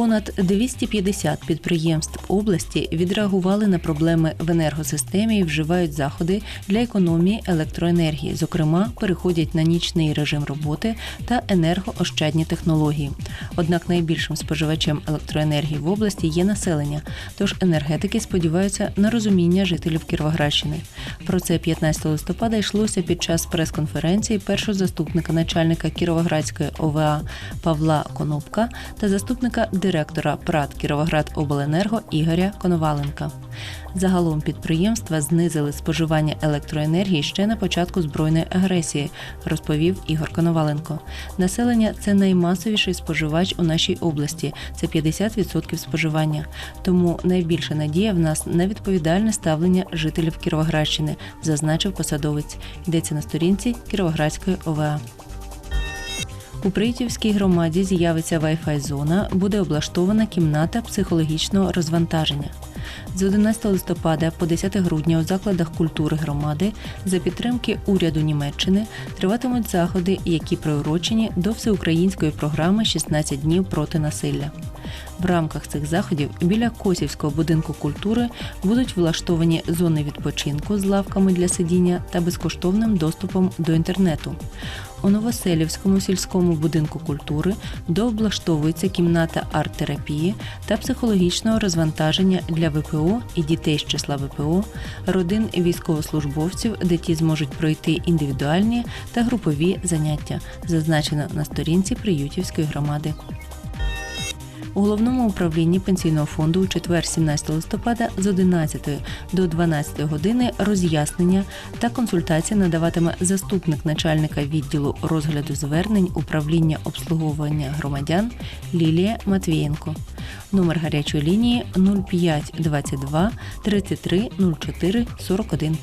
понад 250 підприємств області відреагували на проблеми в енергосистемі і вживають заходи для економії електроенергії. Зокрема, переходять на нічний режим роботи та енергоощадні технології. Однак найбільшим споживачем електроенергії в області є населення. Тож енергетики сподіваються на розуміння жителів Кіровоградщини. Про це 15 листопада йшлося під час прес-конференції першого заступника начальника Кіровоградської ОВА Павла Конопка та заступника директора ПРАТ Кіровоград Обленерго Ігоря Коноваленка. Загалом підприємства знизили споживання електроенергії ще на початку збройної агресії, розповів Ігор Коноваленко. Населення це наймасовіший споживач у нашій області. Це 50% споживання. Тому найбільша надія в нас на відповідальне ставлення жителів Кіровоградщини, зазначив посадовець. Йдеться на сторінці Кіровоградської ОВА. У Приютівській громаді з'явиться Wi-Fi зона, буде облаштована кімната психологічного розвантаження. З 11 листопада по 10 грудня у закладах культури громади за підтримки уряду Німеччини триватимуть заходи, які приурочені до всеукраїнської програми «16 днів проти насилля. В рамках цих заходів біля Косівського будинку культури будуть влаштовані зони відпочинку з лавками для сидіння та безкоштовним доступом до інтернету. У Новоселівському сільському будинку культури дооблаштовується кімната арт-терапії та психологічного розвантаження для ВПО і дітей з числа ВПО, родин військовослужбовців, де ті зможуть пройти індивідуальні та групові заняття, зазначено на сторінці Приютівської громади. У головному управлінні пенсійного фонду у четвер, 17 листопада, з 11 до 12 години роз'яснення та консультації надаватиме заступник начальника відділу розгляду звернень управління обслуговування громадян Лілія Матвієнко. Номер гарячої лінії 05 22 33 04 41.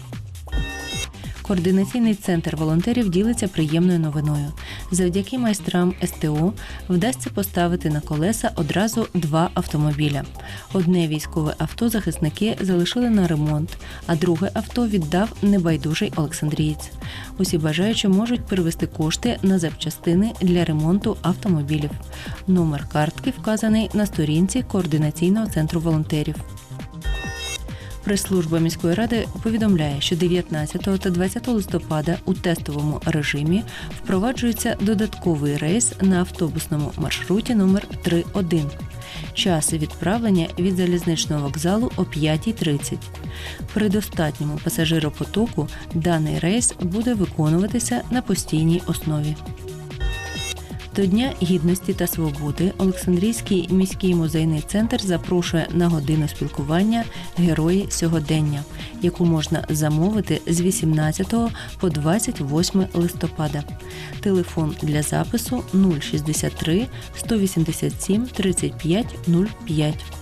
Координаційний центр волонтерів ділиться приємною новиною. Завдяки майстрам СТО вдасться поставити на колеса одразу два автомобіля. Одне військове авто захисники залишили на ремонт, а друге авто віддав небайдужий Олександрієць. Усі бажаючі можуть перевести кошти на запчастини для ремонту автомобілів. Номер картки вказаний на сторінці координаційного центру волонтерів. Прес-служба міської ради повідомляє, що 19 та 20 листопада у тестовому режимі впроваджується додатковий рейс на автобусному маршруті номер 31. Час відправлення від залізничного вокзалу о 5.30. При достатньому пасажиропотоку даний рейс буде виконуватися на постійній основі. До Дня гідності та свободи Олександрійський міський музейний центр запрошує на годину спілкування Герої сьогодення, яку можна замовити з 18 по 28 листопада. Телефон для запису 063 187 35 05.